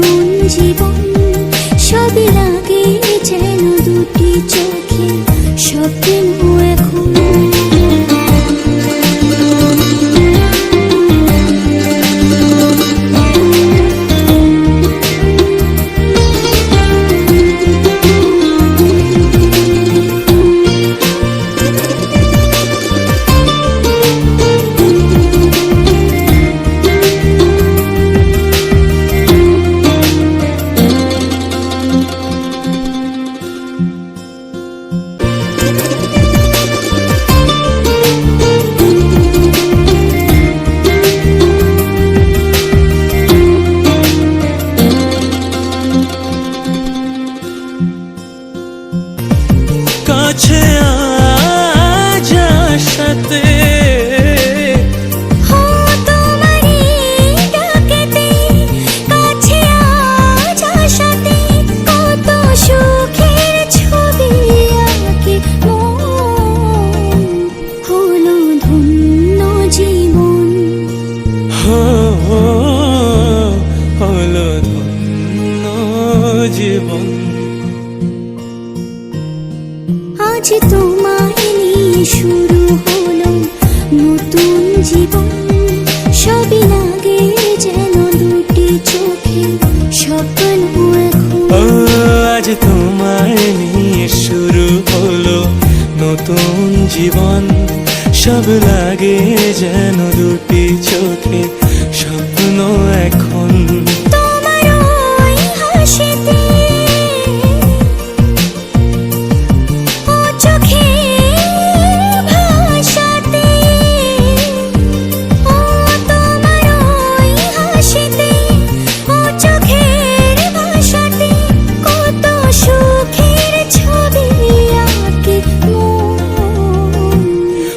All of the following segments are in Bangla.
নতুন জীবন। সবই লাগে যেন দুটি চোখে সব দিন কাছে ডাকেতে ধন্য জীবন। আজ তোমায় নিয়ে শুরু হলো নতুন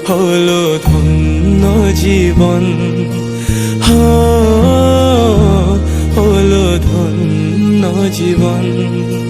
হলো ধন্য জীবন। হলো ধন্য জীবন।